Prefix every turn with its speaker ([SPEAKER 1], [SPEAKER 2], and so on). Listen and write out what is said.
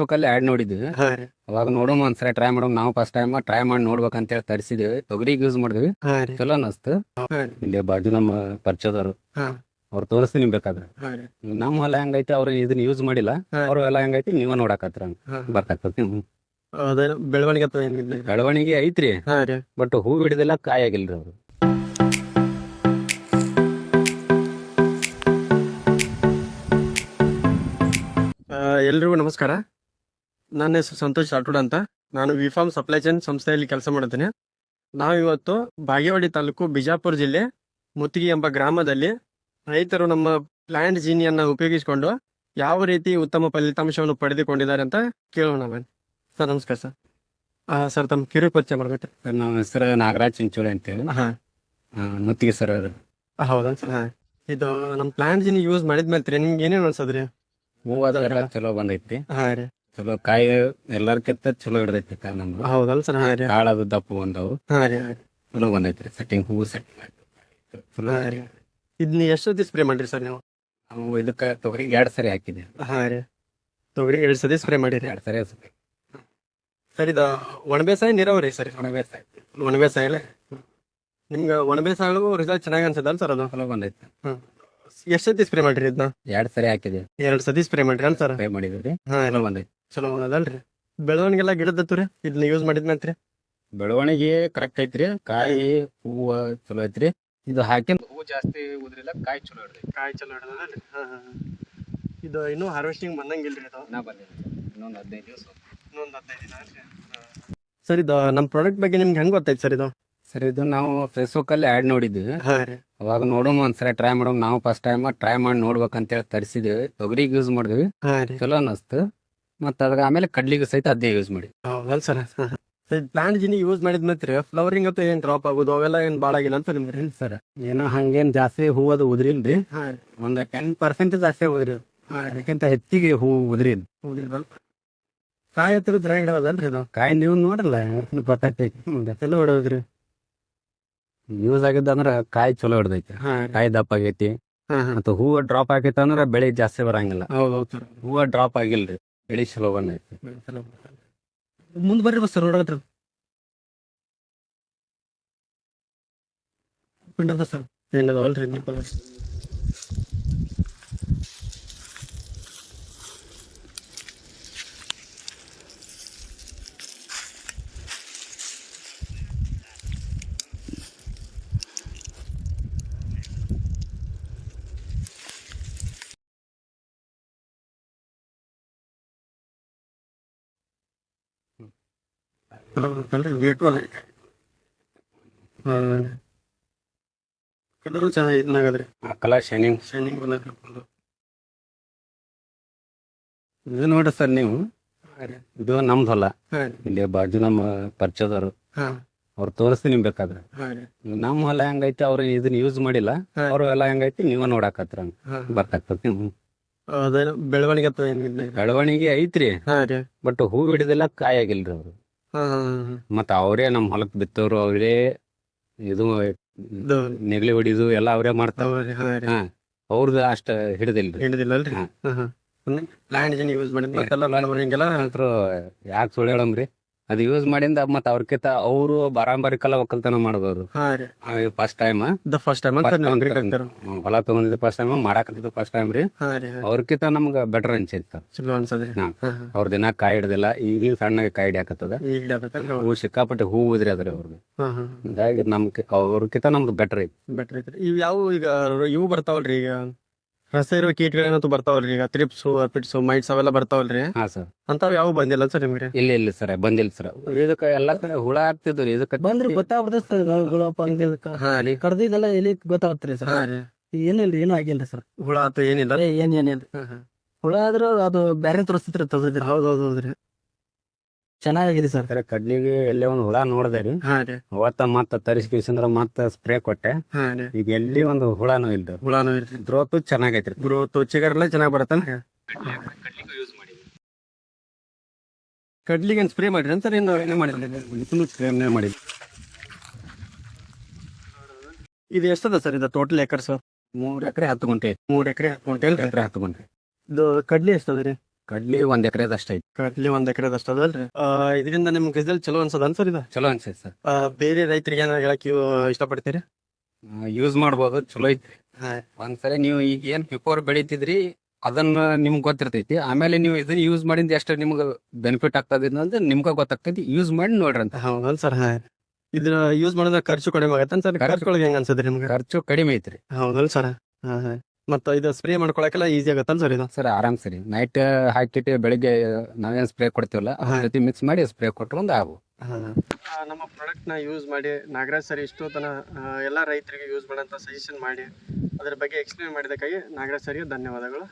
[SPEAKER 1] Facebook ಅಲ್ಲಿ add ನೋಡಿದ್ವಿ. ಅವಾಗ ನೋಡೋಣ ಒಂದ್ಸಲ ಟ್ರೈ ಮಾಡೋಣ. ನಾವು ಫಸ್ಟ್ ಟೈಮ್ ಟ್ರೈ ಮಾಡಿ ನೋಡ್ಬೇಕಂತ ಹೇಳಿ ತರಿಸಿದ್ವಿ. ತೊಗರಿಗೆ ಯೂಸ್ ಮಾಡಿದ್ವಿ. ಚಲೋ ಅನಸ್ತು ಇಲ್ಲಿ ಬಾಜು ನಮ್ಮ ಪರಿಚಯದವರು. ಅವ್ರು ತೋರಿಸ್ತೀನಿ ಬೇಕಾದ್ರೆ. ನಮ್ಮ ಹೊಲ ಹೆಂಗೈತೆ ಅವ್ರು ಇದನ್ನ ಯೂಸ್ ಮಾಡಿಲ್ಲ. ಅವರು ಹೊಲ ಹೆಂಗೈತಿ ನೀವ ನೋಡಕತ್ರ
[SPEAKER 2] ಬರ್ತಾಕತ್ತಿ ಬೆಳವಣಿಗೆ
[SPEAKER 1] ಬೆಳವಣಿಗೆ ಐತ್ರಿ. ಬಟ್ ಹೂ ಬಿಡಿದೆಲ್ಲ ಕಾಯಿ ಆಗಿಲ್ರಿ ಅವ್ರು.
[SPEAKER 2] ಎಲ್ರಿಗೂ ನಮಸ್ಕಾರ. ನನ್ನ ಹೆಸರು ಸಂತೋಷ್ ರಾಠೋಡ್ ಅಂತ. ನಾನು ವಿಫಾರ್ಮ್ ಸಪ್ಲೈ ಚೈನ್ ಸಂಸ್ಥೆಯಲ್ಲಿ ಕೆಲಸ ಮಾಡುತ್ತೇನೆ ನಾವು ಇವತ್ತು ಬಾಗೇವಾಡಿ ತಾಲೂಕು ಬಿಜಾಪುರ ಜಿಲ್ಲೆ ಮುತ್ತಿಗೆ ಎಂಬ ಗ್ರಾಮದಲ್ಲಿ ರೈತರು ನಮ್ಮ ಪ್ಲಾಂಟ್ ಜೀನಿಯನ್ನು ಉಪಯೋಗಿಸಿಕೊಂಡು ಯಾವ ರೀತಿ ಉತ್ತಮ ಫಲಿತಾಂಶವನ್ನು ಪಡೆದುಕೊಂಡಿದ್ದಾರೆ ಅಂತ ಕೇಳೋಣ ಬನ್ನಿ. ಸರ್ ನಮಸ್ಕಾರ ಸರ್. ಹಾಂ ಸರ್ ತಮ್ಮ ಕಿರು ಪರಿಚಯ ಮಾಡ್ಬೇಕು
[SPEAKER 1] ನಮ್ಮ ಹೆಸರು ನಾಗರಾಜ್ ಚಿಂಚೋಳಿ ಅಂತೇಳಿ.
[SPEAKER 2] ಹಾಂ.
[SPEAKER 1] ಮುತ್ತಿಗೆ ಸರ್ ಅವರು.
[SPEAKER 2] ಹೌದಾ? ಸರ್ ಹಾಂ. ಇದು ನಮ್ಮ ಪ್ಲಾಂಟ್ ಜೀನಿ ಯೂಸ್ ಮಾಡಿದ್ಮೇಲೆ ನಿಮ್ಗೆ ಏನೇನು ಅನ್ಸದ್ರಿ?
[SPEAKER 1] ಅದೆಲ್ಲ ಚಲೋ ಬಂದೈತಿ.
[SPEAKER 2] ಹಾಂ ರೀ.
[SPEAKER 1] ಚಲೋ ಕಾಯಿ ಎಲ್ಲರ್ಕಿಂತ ಚಲೋ ಹಿಡ್ದೈತಿ ಕಾಯಿ ನಮ್ದು.
[SPEAKER 2] ಹೌದಲ್ಲ ಸರ್ ಹಾಂ ರೀ
[SPEAKER 1] ಕಾಳದು ದಪ್ಪ ಬಂದವು.
[SPEAKER 2] ಹಾಂ ರೀ ಹಾಂ
[SPEAKER 1] ಚಲೋ ಬಂದೈತ್ರಿ ಸೆಟ್ಟಿಂಗ್ ಹೂ ಸೆಟ್ ಚಲೋ
[SPEAKER 2] ಹಾಂ ರೀ ಇದನ್ನ ಸ್ಪ್ರೇ ಮಾಡಿರಿ ಸರ್ ನೀವು?
[SPEAKER 1] ನಾವು ಇದಕ್ಕೆ ತೊಗರಿಗೆ ಎರಡು ಸರಿ ಹಾಕಿದೆ
[SPEAKER 2] ಹಾಂ ರೀ ತೊಗರಿ ಎರಡು ಸತಿ ಸ್ಪ್ರೇ ಮಾಡಿರಿ?
[SPEAKER 1] ಎರಡು ಸರಿ
[SPEAKER 2] ಸರ್ ಇದು ಒಣ ಬೇಸಾಯ ನೀರಾವರಿ ಸರಿ
[SPEAKER 1] ಒಣ ಬೇಸಾಯ
[SPEAKER 2] ಒಣ ಬೇಸಾಯ ಅಲ್ಲ? ನಿಮ್ಗೆ ಒಣ ಬೇಸಾಯ ರಿಸಲ್ಟ್ ಚೆನ್ನಾಗಿ ಅನ್ಸದಲ್ಲ ಸರ್ ಅದು?
[SPEAKER 1] ಚಲೋ ಬಂದೈತಿ
[SPEAKER 2] ಎಷ್ಟು ಸತಿ ಸ್ಪ್ರೇ ಮಾಡಿರಿ ಇದನ್ನ
[SPEAKER 1] ಎರಡು ಸರಿ ಹಾಕಿದೆ
[SPEAKER 2] ಎರಡು ಸತಿ ಸ್ಪ್ರೇ ಮಾಡಿರಿ ಅಲ್ಲ ಸರ್?
[SPEAKER 1] ಸ್ಪ್ರೇ ಮಾಡಿದ್ರಿ
[SPEAKER 2] ಹಾಂ
[SPEAKER 1] ಎಲ್ಲ ಬಂದೈತಿ
[SPEAKER 2] ಚಲೋ ಅದಲ್ರಿ ಬೆಳವಣಿಗೆಲ್ಲ ಗಿಡದತ್ತುರಿ ಇದನ್ನ ಯೂಸ್ ಮಾಡಿದ್ಮೇಲೆ
[SPEAKER 1] ಬೆಳವಣಿಗೆ ಕರೆಕ್ಟ್ ಐತ್ರಿ ಕಾಯಿ ಹೂವ ಚಲೋ ಐತ್ರಿ. ಇದು ಹಾಕಿನ ಹೂ ಜಾಸ್ತಿ ಉದ್ರಿಲ್ಲ ಕಾಯಿ ಚಲೋ ಹಿಡ್ದೈತಿ
[SPEAKER 2] ಕಾಯಿ ಚಲೋ ಹಿಡಿದಲ್ರಿ ಹಾಂ ಹಾಂ ಇದು ಇನ್ನೂ ಹಾರ್ವೆಸ್ಟಿಂಗ್ ಬಂದಂಗಿಲ್ರಿ ಇದು?
[SPEAKER 1] ನಾ ಬಂದಿಲ್ಲ ಇನ್ನೊಂದು ಹದಿನೈದು ದಿವಸ
[SPEAKER 2] ಇನ್ನೊಂದು ಹದಿನೈದು ದಿನ ಅಲ್ರಿ ಸರ್ ಇದು ನಮ್ಮ ಪ್ರಾಡಕ್ಟ್ ಬಗ್ಗೆ ನಿಮ್ಗೆ ಹೆಂಗೆ ಗೊತ್ತಾಯ್ತು ಸರ್ ಇದು?
[SPEAKER 1] ಸರ್ ಇದು ನಾವು ಫೇಸ್ಬುಕ್ ಅಲ್ಲಿ ಆಡ್ ನೋಡಿದ್ವಿ
[SPEAKER 2] ಹಾಂ ರೀ.
[SPEAKER 1] ಅವಾಗ ನೋಡೋಣ ಒಂದ್ಸಲ ಟ್ರೈ ಮಾಡೋಣ ನಾವು ಫಸ್ಟ್ ಟೈಮ್ ಟ್ರೈ ಮಾಡಿ ನೋಡ್ಬೇಕಂತ ಹೇಳಿ ತರಿಸಿದ್ವಿ ತೊಗರಿಗೆ ಯೂಸ್ ಮಾಡಿದ್ವಿ.
[SPEAKER 2] ಹಾಂ ರೀ.
[SPEAKER 1] ಚಲೋ ಅನಸ್ತು. ಮತ್ತೆ ಅದ್ರ ಆಮೇಲೆ ಕಡ್ಲಿಗೆ ಸಹಿತ ಅದೇ ಯೂಸ್ ಮಾಡಿ.
[SPEAKER 2] ಹೌದಲ್ಲ ಸರ್. ಪ್ಲಾಂಟ್ ಜಿನಿ ಯೂಸ್ ಮಾಡಿದ್ಮೇಲೆ ಫ್ಲವರಿಂಗ್ ಅಂತ ಏನ್ ಡ್ರಾಪ್ ಆಗೋದು ಅವೆಲ್ಲ ಏನ್ ಬಾಳಾಗಿಲ್ಲ ಅಂತ ನಿಮ್ಗೆ
[SPEAKER 1] ಸರ್ ಏನೋ ಹಂಗೇನ್ ಜಾಸ್ತಿ ಹೂ ಅದು ಉದ್ರಿಲ್ರಿ.
[SPEAKER 2] ಹಾಂ ರೀ.
[SPEAKER 1] ಒಂದ್ ಟೆನ್ ಪರ್ಸೆಂಟ್ ಜಾಸ್ತಿ ಉದ್ರಿ. ಅದಕ್ಕಿಂತ ಹೆಚ್ಚಿಗೆ ಹೂ ಉದ್ರಿಲ್
[SPEAKER 2] ಹೌದಿಲ್ವಲ್ಲ ಕಾಯಿ ಹತ್ತಿರ ದ್ರಾಗ ಹಿಡೋದಲ್ರಿ ಇದು?
[SPEAKER 1] ಕಾಯಿ ನೀವು ನೋಡಲ್ಲ ಗೊತ್ತಾಗ್ತೈತಿ.
[SPEAKER 2] ಎಲ್ಲ ಹೊಡೋದ್ರಿ.
[SPEAKER 1] ಯೂಸ್ ಆಗಿದ್ದಂದ್ರೆ ಕಾಯಿ ಚಲೋ ಹಿಡ್ದೈತಿ. ಕಾಯಿ ದಪ್ಪ ಆಗೈತಿ. ಮತ್ತು ಹೂವ ಡ್ರಾಪ್ ಆಗೈತೆ ಅಂದ್ರ ಬೆಳೆ ಜಾಸ್ತಿ ಬರಂಗಿಲ್ಲ.
[SPEAKER 2] ಹೌದು ಹೌದು ಸರ್.
[SPEAKER 1] ಹೂವ ಡ್ರಾಪ್ ಆಗಿಲ್ರಿ. ಬೆಳೆ ಚಲೋ ಬಂದೈತಿ
[SPEAKER 2] ಮುಂದೆ ಬರ್ರಿ ಬಸ್ ಸರ್ ನೋಡತ್ರ ಪಿಂಡದ ಸರ್. ಅಲ್ರಿ ನಿಪ್ಪಲ್ ವೇಟು ಅಲ್ಲ ಕಲರು ಚೆನ್ನಾಗಿ ಇದ್ನಾಗದ್ರಿ
[SPEAKER 1] ಕಲಾ ಶೈನಿಂಗ್.
[SPEAKER 2] ಶೈನಿಂಗ್
[SPEAKER 1] ಇದು ನೋಡ್ರಿ ಸರ್ ನೀವು. ಇದು ನಮ್ದು ಹೊಲ ಇಲ್ಲಿ ಬಾಜು ನಮ್ಮ ಪರಿಚಯದವರು. ಅವ್ರು ತೋರಿಸ್ತೀನಿ ಬೇಕಾದ್ರೆ. ನಮ್ಮ ಹೊಲ ಹೆಂಗೈತಿ ಅವ್ರು ಇದನ್ನ ಯೂಸ್ ಮಾಡಿಲ್ಲ. ಅವ್ರ ಹೊಲ ಹೆಂಗೈತಿ ನೀವ ನೋಡಾಕತ್ರ
[SPEAKER 2] ಹಾಂ.
[SPEAKER 1] ಬರ್ತಾಕತಿ
[SPEAKER 2] ಅದೇನು ಬೆಳವಣಿಗೆ
[SPEAKER 1] ಬೆಳವಣಿಗೆ ಐತ್ರಿ. ಬಟ್ ಹೂ ಹಿಡಿದಿಲ್ಲ ಕಾಯಾಗಿಲ್ರಿ ಅವ್ರು. ಮತ್ತ ಅವರೇ ನಮ್ಮ ಹೊಲಕ್ ಬಿತ್ತವ್ರು ಅವರೇ ಇದು ನೆಗಳಿ ಹೊಡಿದು ಎಲ್ಲಾ ಅವರೇ ಮಾಡ್ತಾವ ಅವ್ರದ್ದು ಅಷ್ಟ ಹಿಡಿದಿಲ್ರಿ.
[SPEAKER 2] ಹಿಡಿದಿಲ್ಲ ಅಲ್ರಿ?
[SPEAKER 1] ಹಾ.
[SPEAKER 2] ಹಾಂ ಹಾಂ. ಲ್ಯಾಂಡ್ ಜನ ಯೂಸ್ ಮಾಡಿದ್ ಮತ್ತೆಲ್ಲ ಬೆಳವಣಿಗೆಲ್ಲ
[SPEAKER 1] ಅಂತ್ರು ಯಾಕೆ ಸುಳ್ಳು ಹೇಳಮ್ರಿ? ಅದು ಯೂಸ್ ಮಾಡಿಂದ ಮತ್ತ ಅವ್ರಕಿಂತ ಅವರು ಬರಾಂಬರಿಕಲ್ಲ ಒಕ್ಕಲ್ತನ ಮಾಡ್ಬೋದು.
[SPEAKER 2] ಹಾಂ ರೀ.
[SPEAKER 1] ಫಸ್ಟ್ ಟೈಮ್
[SPEAKER 2] ದ ಫಸ್ಟ್ ಟೈಮ್ ಅಂತ.
[SPEAKER 1] ಹೊಲ ತಗೊಂಡಿದ್ದು ಫಸ್ಟ್ ಟೈಮ್ ಮಾಡಾಕತ್ತಿದ್ದು ಫಸ್ಟ್ ಟೈಮ್ ರೀ.
[SPEAKER 2] ಹಾಂ ರೀ
[SPEAKER 1] ಅವ್ರಕಿಂತ ನಮ್ಗ ಬೆಟರ್ ಅನ್ಸಿತ್ತು.
[SPEAKER 2] ಚಲೋ ಅನ್ಸದ್ರಿ
[SPEAKER 1] ಹಾ. ಅವ್ರ ದಿನ ಕಾಯಿ ಹಿಡ್ದಿಲ್ಲ ಈಗ ಸಣ್ಣಗೆ ಕಾಯಿ ಹಿಡಿಯಾಕತ್ತದ.
[SPEAKER 2] ಈಗ
[SPEAKER 1] ಹೂ ಸಿಕ್ಕಾಪಟ್ಟೆ ಹೂ ಉದ್ರಿ ಅದ್ರಿ ಅವ್ರದ್ದು
[SPEAKER 2] ಹಾಂ ಹಾಂ
[SPEAKER 1] ಹಿಂಗಾಗಿ ನಮ್ಗೆ ಅವ್ರಕಿಂತ ನಮ್ದು ಬೆಟರ್ ಐತಿ.
[SPEAKER 2] ಬೆಟರ್ ಐತ್ರಿ. ಇವು ಯಾವ ಈಗ ಇವು ಬರ್ತಾವಲ್ರಿ ಈಗ? ರಸ ಇರೋ ಕೀಟಗಳೇನಂತೂ ಬರ್ತಾವಲ್ರಿ ಈಗ ತ್ರಿಪ್ಸು ಅರ್ಪಿಟ್ಸು ಮೈಟ್ಸ್ ಅವೆಲ್ಲ ಬರ್ತಾವಲ್ರಿ.
[SPEAKER 1] ಹಾ ಸರ್
[SPEAKER 2] ಅಂತಾವ್ ಯಾವ ಬಂದಿಲ್ಲ ಸರ್ ನಿಮ್ಗೆ?
[SPEAKER 1] ಇಲ್ಲ ಇಲ್ಲ ಸರ್ ಬಂದಿಲ್ಲ ಸರ್ ಇದಕ್ಕ ಎಲ್ಲಾ ಕಡೆ ಹುಳ ಆಗ್ತಿದ್ರಿ ಇದಕ್ಕ
[SPEAKER 3] ಬಂದ್ರಿ ಗೊತ್ತಾಗ್ಬಿಡ್ತದೆ ಸರ್ ಗುಳಪ್ಪ ಹಂಗೆ
[SPEAKER 2] ಹಾ ರೀ.
[SPEAKER 3] ಕಡ್ದಿದ್ದೆಲ್ಲ ಎಲ್ಲಿ ಗೊತ್ತಾಗ್ತ್ರಿ ಸರ್
[SPEAKER 2] ಹಾ ರೀ.
[SPEAKER 3] ಏನಿಲ್ರಿ ಏನೂ ಆಗಿಲ್ಲ ಸರ್
[SPEAKER 2] ಹುಳ ಆತು ಏನಿಲ್ಲ?
[SPEAKER 3] ಏ ಏನ್
[SPEAKER 2] ಹಾ.
[SPEAKER 3] ಹುಳ ಆದ್ರೂ ಅದು ಬ್ಯಾರೆ ತೋರಿಸ್ತಿತ್ರಿ
[SPEAKER 2] ಹೌದ್ ಹೌದ್ ಹೌದ್ರಿ.
[SPEAKER 3] ಚೆನ್ನಾಗಿದೆ ಸರ್.
[SPEAKER 1] ಸರ್ ಕಡ್ಲಿಗೆ ಎಲ್ಲೇ ಒಂದು ಹುಳ ನೋಡಿದೆ ರೀ.
[SPEAKER 2] ಹಾ ರೀ.
[SPEAKER 1] ಅವತ್ತ ಮತ್ತ ತರಿಸ್ಕಿಸಂದ್ರ ಮತ್ತ ಸ್ಪ್ರೇ ಕೊಟ್ಟೆ.
[SPEAKER 2] ಹಾ ರೀ.
[SPEAKER 1] ಈಗ ಎಲ್ಲಿ ಒಂದು ಹುಳನೂ ಇಲ್ದ
[SPEAKER 2] ಹುಳಾನು ಇರ್ರಿ
[SPEAKER 1] ಗ್ರೋತ್ ಚೆನ್ನಾಗೈತ್ರಿ.
[SPEAKER 2] ಗ್ರೋತ್ ಚಿಗರೆಲ್ಲ ಚೆನ್ನಾಗಿ ಬರತ್ತಲ್ಲ ಕಡ್ಲಿಗೆ ಸ್ಪ್ರೇ ಮಾಡಿರಿ ಅಂತ ಏನು ಏನೇ ಮಾಡಿದ್ರಿ?
[SPEAKER 1] ಸ್ಪ್ರೇ ಮಾಡಿದ್ರಿ
[SPEAKER 2] ಇದು ಎಷ್ಟದ ಸರ್ ಇದು ಟೋಟಲ್ ಎಕರ್ಸ್
[SPEAKER 1] ಮೂರು ಎಕರೆ ಹತ್ತು ಗುಂಟೆ ಐತಿ
[SPEAKER 2] ಮೂರ್ ಎಕರೆ ಗುಂಟೆ
[SPEAKER 1] ಎಕರೆ ಹತ್ತು ಗುಂಟೆ.
[SPEAKER 2] ಇದು ಕಡ್ಲಿ ಎಷ್ಟದ ರೀ?
[SPEAKER 1] ಕಡ್ಲಿ ಒಂದ್ ಎಕರೆದಷ್ಟ ಐತಿ.
[SPEAKER 2] ಕಡ್ಲಿ ಒಂದ್ ಎಕರೆದಷ್ಟ ಅದಲ್ರಿ ಇದರಿಂದ ನಿಮ್ ಗಜಲ್ ಚಲೋ ಅನ್ಸದ ಅನ್ಸರ್ ಇದ?
[SPEAKER 1] ಚಲೋ ಅನ್ಸೈತಿ ಸರ್.
[SPEAKER 2] ಆ, ಬೇರೆ ರೈತರಿಗೆ ಏನಾರ ಹೇಳಕ್ ಇವ್ ಇಷ್ಟಪಡ್ತೀರಿ?
[SPEAKER 1] ಯೂಸ್ ಮಾಡ್ಬೋದು ಚಲೋ ಐತಿ.
[SPEAKER 2] ಹಾ.
[SPEAKER 1] ಒಂದ್ಸರಿ ನೀವು ಈಗ ಏನ್ ಬಿಫೋರ್ ಬೆಳಿತಿದ್ರಿ ಅದನ್ನ ನಿಮ್ಗೆ ಗೊತ್ತಿರ್ತೈತಿ. ಆಮೇಲೆ ನೀವು ಇದನ್ನ ಯೂಸ್ ಮಾಡಿಂದ ಎಷ್ಟು ನಿಮ್ಗೆ ಬೆನಿಫಿಟ್ ಆಗ್ತದೆ ಅಂದ್ರೆ ನಿಮ್ಗೆ ಗೊತ್ತಾಗ್ತೈತಿ. ಯೂಸ್ ಮಾಡಿ ನೋಡ್ರಿ ಅಂತ.
[SPEAKER 2] ಹೌದಲ್ ಸರ್ ಹಾ. ಇದ್ರ ಯೂಸ್ ಮಾಡಿದ್ರೆ ಖರ್ಚು ಕಡಿಮೆ ಆಗತ್ತೆ ಸರ್
[SPEAKER 1] ಖರ್ಚು-
[SPEAKER 2] ಒಳಗೆ ಹೆಂಗ್ ಅನ್ಸದ್ರಿ ನಿಮ್ಗೆ?
[SPEAKER 1] ಖರ್ಚು ಕಡಿಮೆ ಐತ್ರಿ.
[SPEAKER 2] ಹೌದಲ್ ಸರ್ ಹಾ ಹಾ. ಮತ್ತ ಇದು ಸ್ಪ್ರೇ ಮಾಡ್ಕೊಳಕೆಲ್ಲ ಈಸಿ ಆಗುತ್ತಲ್ಲ ಸರ್ ಇದು?
[SPEAKER 1] ಸರ್ ಆರಾಮ್ ಸರಿ ನೈಟ್ ಹಾಕಿಟ್ಟು ಬೆಳಿಗ್ಗೆ ನಾವೇನ್ ಸ್ಪ್ರೇ ಕೊಡ್ತೀವಲ್ಲ ಅದ್ರ
[SPEAKER 2] ಹಾ.
[SPEAKER 1] ಜೊತೆ ಮಿಕ್ಸ್ ಮಾಡಿ ಸ್ಪ್ರೇ ಕೊಟ್ಕೊಂಡು ಆಗು.
[SPEAKER 2] ನಮ್ಮ ಪ್ರಾಡಕ್ಟ್ನ ಯೂಸ್ ಮಾಡಿ ನಾಗರಾಜ್ ಸರ್ ಇಷ್ಟು ತನ ಎಲ್ಲಾ ರೈತರಿಗೆ ಯೂಸ್ ಮಾಡಂತ ಸಜೆಷನ್ ಮಾಡಿ ಅದ್ರ ಬಗ್ಗೆ ಎಕ್ಸ್ಪ್ಲೇನ್ ಮಾಡಿದಕ್ಕಾಗಿ ನಾಗರಾಜ್ ಸರ್ಗೆ ಧನ್ಯವಾದಗಳು.